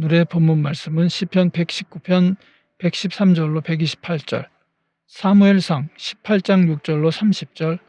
오늘의 본문 말씀은 시편 119편 113절로 128절, 사무엘상 18장 6절로 30절,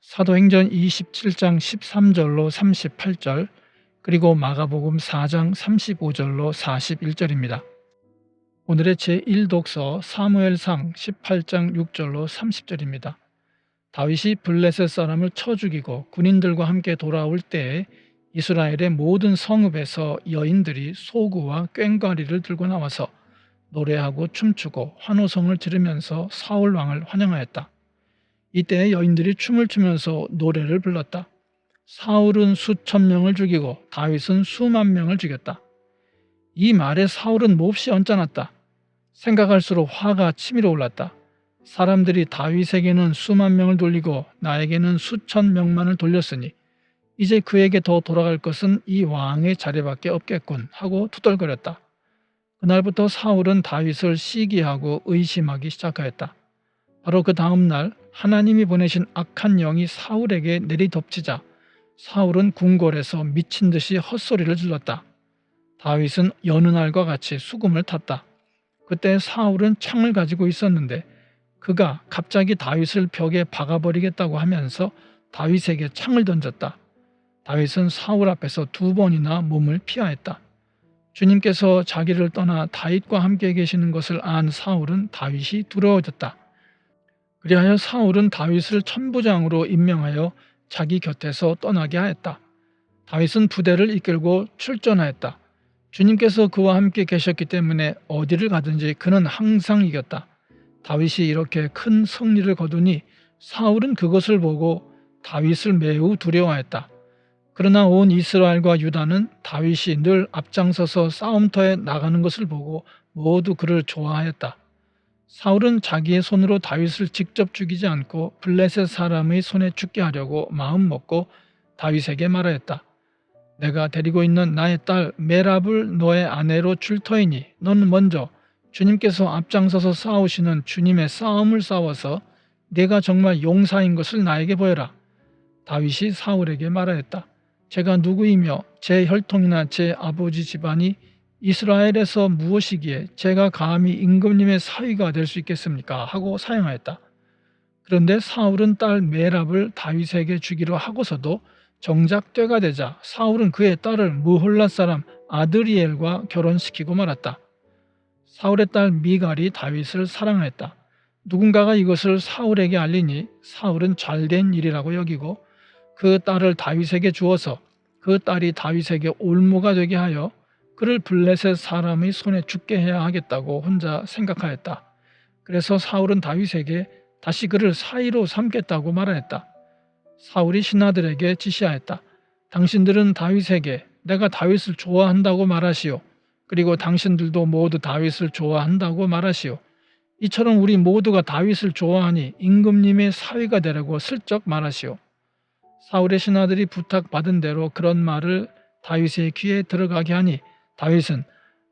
사도행전 27장 13절로 38절, 그리고 마가복음 4장 35절로 41절입니다. 오늘의 제1독서 사무엘상 18장 6절로 30절입니다. 다윗이 블레셋 사람을 쳐 죽이고 군인들과 함께 돌아올 때에 이스라엘의 모든 성읍에서 여인들이 소구와 꽹과리를 들고 나와서 노래하고 춤추고 환호성을 지르면서 사울 왕을 환영하였다. 이때 여인들이 춤을 추면서 노래를 불렀다. 사울은 수천 명을 죽이고 다윗은 수만 명을 죽였다. 이 말에 사울은 몹시 언짢았다. 생각할수록 화가 치밀어 올랐다. 사람들이 다윗에게는 수만 명을 돌리고 나에게는 수천 명만을 돌렸으니 이제 그에게 더 돌아갈 것은 이 왕의 자리밖에 없겠군 하고 투덜거렸다. 그날부터 사울은 다윗을 시기하고 의심하기 시작하였다. 바로 그 다음 날 하나님이 보내신 악한 영이 사울에게 내리덮치자 사울은 궁궐에서 미친 듯이 헛소리를 질렀다. 다윗은 여느 날과 같이 수금을 탔다. 그때 사울은 창을 가지고 있었는데 그가 갑자기 다윗을 벽에 박아버리겠다고 하면서 다윗에게 창을 던졌다. 다윗은 사울 앞에서 두 번이나 몸을 피하였다. 주님께서 자기를 떠나 다윗과 함께 계시는 것을 안 사울은 다윗이 두려워졌다. 그리하여 사울은 다윗을 천부장으로 임명하여 자기 곁에서 떠나게 하였다. 다윗은 부대를 이끌고 출전하였다. 주님께서 그와 함께 계셨기 때문에 어디를 가든지 그는 항상 이겼다. 다윗이 이렇게 큰 승리를 거두니 사울은 그것을 보고 다윗을 매우 두려워했다. 그러나 온 이스라엘과 유다는 다윗이 늘 앞장서서 싸움터에 나가는 것을 보고 모두 그를 좋아하였다. 사울은 자기의 손으로 다윗을 직접 죽이지 않고 블레셋 사람의 손에 죽게 하려고 마음 먹고 다윗에게 말하였다. 내가 데리고 있는 나의 딸 메랍을 너의 아내로 줄 터이니 너는 먼저 주님께서 앞장서서 싸우시는 주님의 싸움을 싸워서 내가 정말 용사인 것을 나에게 보여라. 다윗이 사울에게 말하였다. 제가 누구이며 제 혈통이나 제 아버지 집안이 이스라엘에서 무엇이기에 제가 감히 임금님의 사위가 될 수 있겠습니까? 하고 사용하였다. 그런데 사울은 딸 메랍을 다윗에게 주기로 하고서도 정작 때가 되자 사울은 그의 딸을 무홀라 사람 아드리엘과 결혼시키고 말았다. 사울의 딸 미갈이 다윗을 사랑하였다. 누군가가 이것을 사울에게 알리니 사울은 잘된 일이라고 여기고 그 딸을 다윗에게 주어서 그 딸이 다윗에게 올무가 되게 하여 그를 블레셋 사람의 손에 죽게 해야 하겠다고 혼자 생각하였다. 그래서 사울은 다윗에게 다시 그를 사이로 삼겠다고 말하였다. 사울이 신하들에게 지시하였다. 당신들은 다윗에게 내가 다윗을 좋아한다고 말하시오. 그리고 당신들도 모두 다윗을 좋아한다고 말하시오. 이처럼 우리 모두가 다윗을 좋아하니 임금님의 사위가 되라고 슬쩍 말하시오. 사울의 신하들이 부탁받은 대로 그런 말을 다윗의 귀에 들어가게 하니 다윗은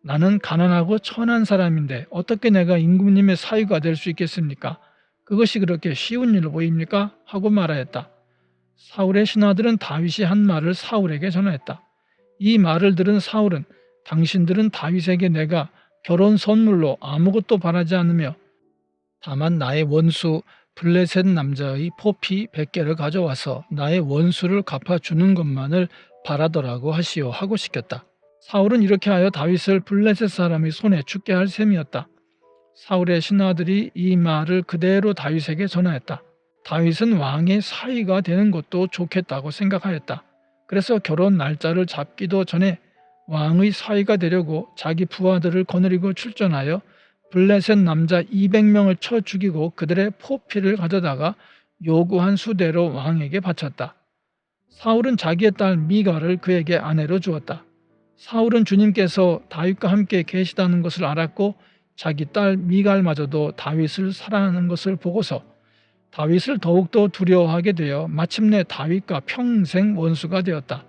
나는 가난하고 천한 사람인데 어떻게 내가 임금님의 사위가 될 수 있겠습니까? 그것이 그렇게 쉬운 일로 보입니까? 하고 말하였다. 사울의 신하들은 다윗이 한 말을 사울에게 전하였다. 이 말을 들은 사울은 당신들은 다윗에게 내가 결혼 선물로 아무것도 바라지 않으며 다만 나의 원수 블레셋 남자의 포피 100개를 가져와서 나의 원수를 갚아주는 것만을 바라더라고 하시오 하고 시켰다. 사울은 이렇게 하여 다윗을 블레셋 사람의 손에 죽게 할 셈이었다. 사울의 신하들이 이 말을 그대로 다윗에게 전하였다. 다윗은 왕의 사위가 되는 것도 좋겠다고 생각하였다. 그래서 결혼 날짜를 잡기도 전에 왕의 사위가 되려고 자기 부하들을 거느리고 출전하여 블레셋 남자 200명을 쳐 죽이고 그들의 포피를 가져다가 요구한 수대로 왕에게 바쳤다. 사울은 자기의 딸 미가를 그에게 아내로 주었다. 사울은 주님께서 다윗과 함께 계시다는 것을 알았고 자기 딸 미갈마저도 다윗을 사랑하는 것을 보고서 다윗을 더욱더 두려워하게 되어 마침내 다윗과 평생 원수가 되었다.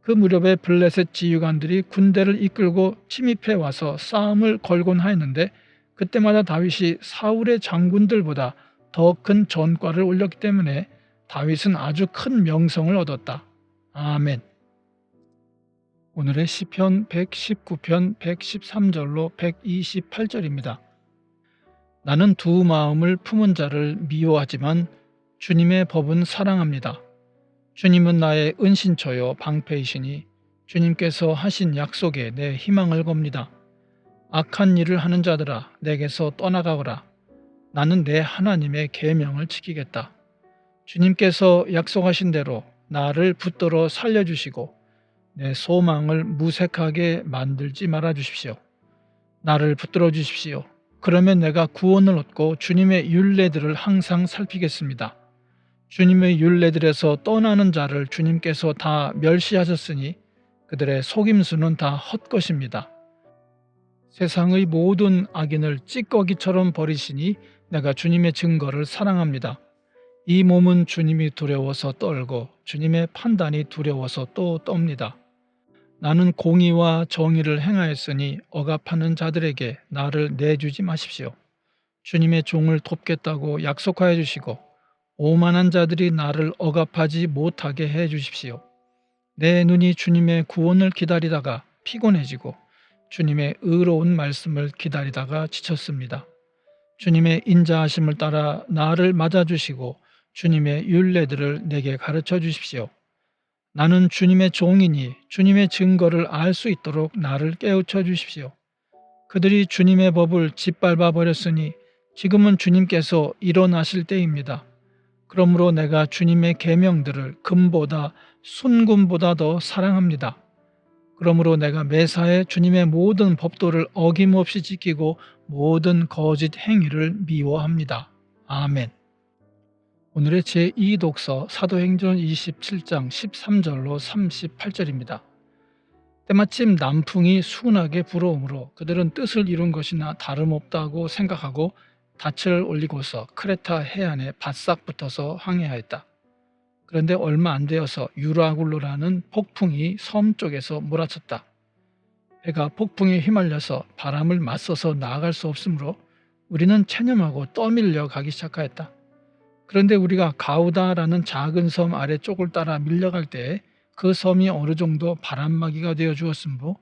그 무렵에 블레셋 지휘관들이 군대를 이끌고 침입해 와서 싸움을 걸곤 하였는데 그때마다 다윗이 사울의 장군들보다 더 큰 전과를 올렸기 때문에 다윗은 아주 큰 명성을 얻었다. 아멘. 오늘의 시편 119편 113절로 128절입니다. 나는 두 마음을 품은 자를 미워하지만 주님의 법은 사랑합니다. 주님은 나의 은신처요 방패이시니 주님께서 하신 약속에 내 희망을 겁니다. 악한 일을 하는 자들아 내게서 떠나가거라. 나는 내 하나님의 계명을 지키겠다. 주님께서 약속하신 대로 나를 붙들어 살려주시고 내 소망을 무색하게 만들지 말아 주십시오. 나를 붙들어 주십시오. 그러면 내가 구원을 얻고 주님의 윤례들을 항상 살피겠습니다. 주님의 윤례들에서 떠나는 자를 주님께서 다 멸시하셨으니 그들의 속임수는 다 헛것입니다. 세상의 모든 악인을 찌꺼기처럼 버리시니 내가 주님의 증거를 사랑합니다. 이 몸은 주님이 두려워서 떨고 주님의 판단이 두려워서 또 떱니다. 나는 공의와 정의를 행하였으니 억압하는 자들에게 나를 내주지 마십시오. 주님의 종을 돕겠다고 약속하여 주시고 오만한 자들이 나를 억압하지 못하게 해 주십시오. 내 눈이 주님의 구원을 기다리다가 피곤해지고 주님의 의로운 말씀을 기다리다가 지쳤습니다. 주님의 인자하심을 따라 나를 맞아주시고 주님의 윤례들을 내게 가르쳐 주십시오. 나는 주님의 종이니 주님의 증거를 알 수 있도록 나를 깨우쳐 주십시오. 그들이 주님의 법을 짓밟아 버렸으니 지금은 주님께서 일어나실 때입니다. 그러므로 내가 주님의 계명들을 금보다 순금보다 더 사랑합니다. 그러므로 내가 매사에 주님의 모든 법도를 어김없이 지키고 모든 거짓 행위를 미워합니다. 아멘. 오늘의 제2독서 사도행전 27장 13절로 38절입니다. 때마침 남풍이 순하게 불어오므로 그들은 뜻을 이룬 것이나 다름없다고 생각하고 닻을 올리고서 크레타 해안에 바싹 붙어서 항해하였다. 그런데 얼마 안 되어서 유라굴로라는 폭풍이 섬 쪽에서 몰아쳤다. 배가 폭풍에 휘말려서 바람을 맞서서 나아갈 수 없으므로 우리는 체념하고 떠밀려 가기 시작하였다. 그런데 우리가 가우다라는 작은 섬 아래쪽을 따라 밀려갈 때 그 섬이 어느 정도 바람막이가 되어 주었으므로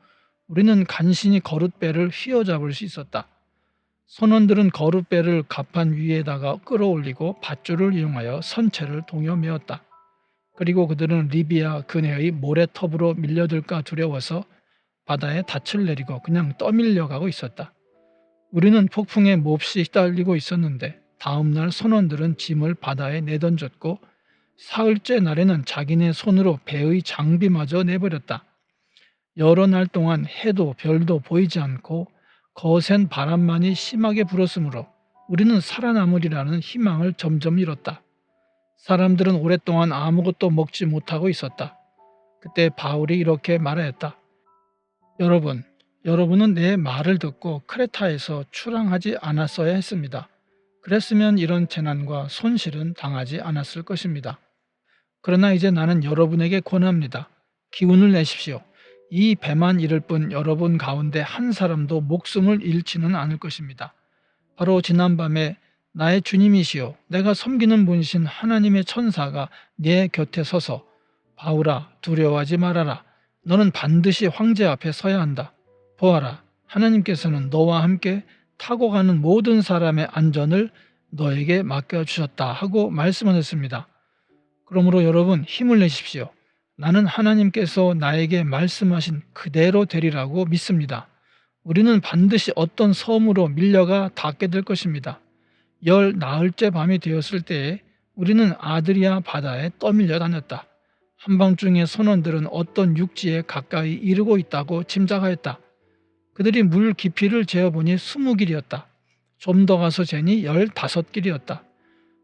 우리는 간신히 거룻배를 휘어잡을 수 있었다. 선원들은 거룻배를 갑판 위에다가 끌어올리고 밧줄을 이용하여 선체를 동여매었다. 그리고 그들은 리비아 근해의 모래톱으로 밀려들까 두려워서 바다에 닻을 내리고 그냥 떠밀려가고 있었다. 우리는 폭풍에 몹시 휘달리고 있었는데 다음날 선원들은 짐을 바다에 내던졌고 사흘째 날에는 자기네 손으로 배의 장비마저 내버렸다. 여러 날 동안 해도 별도 보이지 않고 거센 바람만이 심하게 불었으므로 우리는 살아남으리라는 희망을 점점 잃었다. 사람들은 오랫동안 아무것도 먹지 못하고 있었다. 그때 바울이 이렇게 말하였다. 여러분, 여러분은 내 말을 듣고 크레타에서 출항하지 않았어야 했습니다. 그랬으면 이런 재난과 손실은 당하지 않았을 것입니다. 그러나 이제 나는 여러분에게 권합니다. 기운을 내십시오. 이 배만 잃을 뿐 여러분 가운데 한 사람도 목숨을 잃지는 않을 것입니다. 바로 지난밤에 나의 주님이시요 내가 섬기는 분이신 하나님의 천사가 내 곁에 서서 바울아 두려워하지 말아라. 너는 반드시 황제 앞에 서야 한다. 보아라 하나님께서는 너와 함께 타고 가는 모든 사람의 안전을 너에게 맡겨주셨다 하고 말씀하셨습니다. 그러므로 여러분 힘을 내십시오. 나는 하나님께서 나에게 말씀하신 그대로 되리라고 믿습니다. 우리는 반드시 어떤 섬으로 밀려가 닿게 될 것입니다. 열 나흘째 밤이 되었을 때에 우리는 아드리아 바다에 떠밀려 다녔다. 한밤중에 선원들은 어떤 육지에 가까이 이르고 있다고 짐작하였다. 그들이 물 깊이를 재어보니 스무 길이었다. 좀 더 가서 재니 열다섯 길이었다.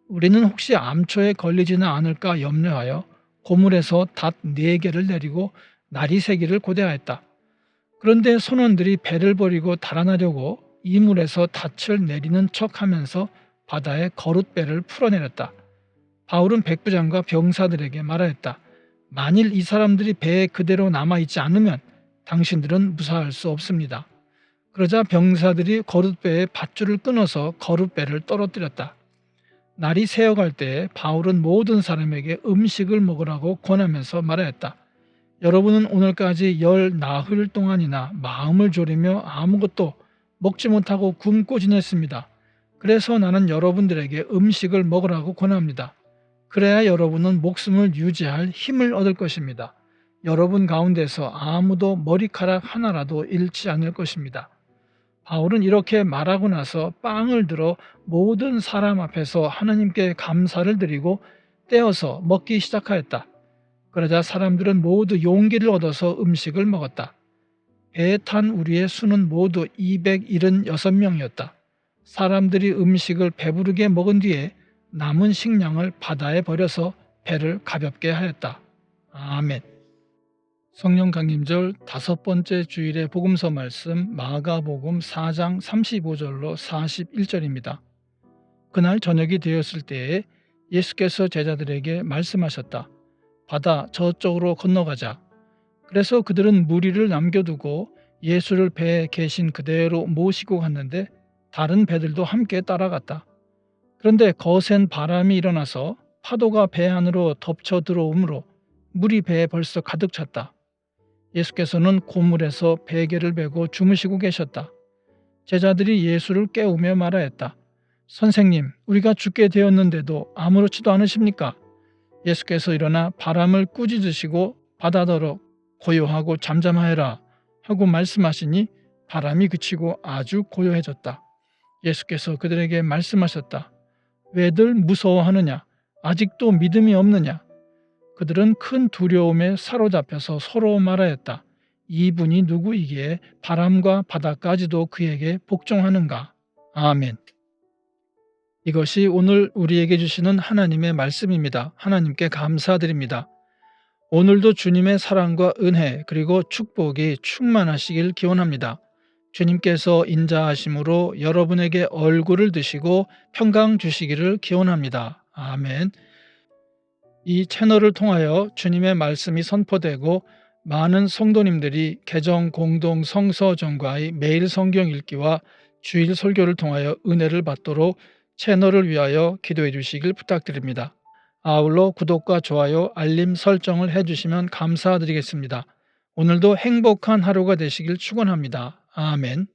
우리는 혹시 암초에 걸리지는 않을까 염려하여 고물에서 닷 네 개를 내리고 나리새기를 고대하였다. 그런데 선원들이 배를 버리고 달아나려고 이물에서 닻을 내리는 척하면서 바다에 거룻배를 풀어내렸다. 바울은 백부장과 병사들에게 말하였다. 만일 이 사람들이 배에 그대로 남아있지 않으면 당신들은 무사할 수 없습니다. 그러자 병사들이 거룻배의 밧줄을 끊어서 거룻배를 떨어뜨렸다. 날이 새어갈 때 바울은 모든 사람에게 음식을 먹으라고 권하면서 말하였다. 여러분은 오늘까지 열 나흘 동안이나 마음을 졸이며 아무것도 먹지 못하고 굶고 지냈습니다. 그래서 나는 여러분들에게 음식을 먹으라고 권합니다. 그래야 여러분은 목숨을 유지할 힘을 얻을 것입니다. 여러분 가운데서 아무도 머리카락 하나라도 잃지 않을 것입니다. 바울은 이렇게 말하고 나서 빵을 들어 모든 사람 앞에서 하나님께 감사를 드리고 떼어서 먹기 시작하였다. 그러자 사람들은 모두 용기를 얻어서 음식을 먹었다. 배에 탄 우리의 수는 모두 276명이었다. 사람들이 음식을 배부르게 먹은 뒤에 남은 식량을 바다에 버려서 배를 가볍게 하였다. 아멘. 성령 강림절 다섯 번째 주일의 복음서 말씀 마가복음 4장 35절로 41절입니다. 그날 저녁이 되었을 때에 예수께서 제자들에게 말씀하셨다. 바다 저쪽으로 건너가자. 그래서 그들은 무리를 남겨두고 예수를 배에 계신 그대로 모시고 갔는데 다른 배들도 함께 따라갔다. 그런데 거센 바람이 일어나서 파도가 배 안으로 덮쳐 들어오므로 물이 배에 벌써 가득 찼다. 예수께서는 고물에서 베개를 베고 주무시고 계셨다. 제자들이 예수를 깨우며 말하였다. 선생님, 우리가 죽게 되었는데도 아무렇지도 않으십니까? 예수께서 일어나 바람을 꾸짖으시고 바다더러 고요하고 잠잠하여라 하고 말씀하시니 바람이 그치고 아주 고요해졌다. 예수께서 그들에게 말씀하셨다. 왜들 무서워하느냐? 아직도 믿음이 없느냐? 그들은 큰 두려움에 사로잡혀서 서로 말하였다. 이분이 누구이기에 바람과 바다까지도 그에게 복종하는가? 아멘. 이것이 오늘 우리에게 주시는 하나님의 말씀입니다. 하나님께 감사드립니다. 오늘도 주님의 사랑과 은혜 그리고 축복이 충만하시길 기원합니다. 주님께서 인자하심으로 여러분에게 얼굴을 드시고 평강 주시기를 기원합니다. 아멘. 이 채널을 통하여 주님의 말씀이 선포되고 많은 성도님들이 개정 공동 성서 전과의 매일 성경 읽기와 주일 설교를 통하여 은혜를 받도록 채널을 위하여 기도해 주시길 부탁드립니다. 아울러 구독과 좋아요, 알림 설정을 해주시면 감사드리겠습니다. 오늘도 행복한 하루가 되시길 축원합니다. 아멘.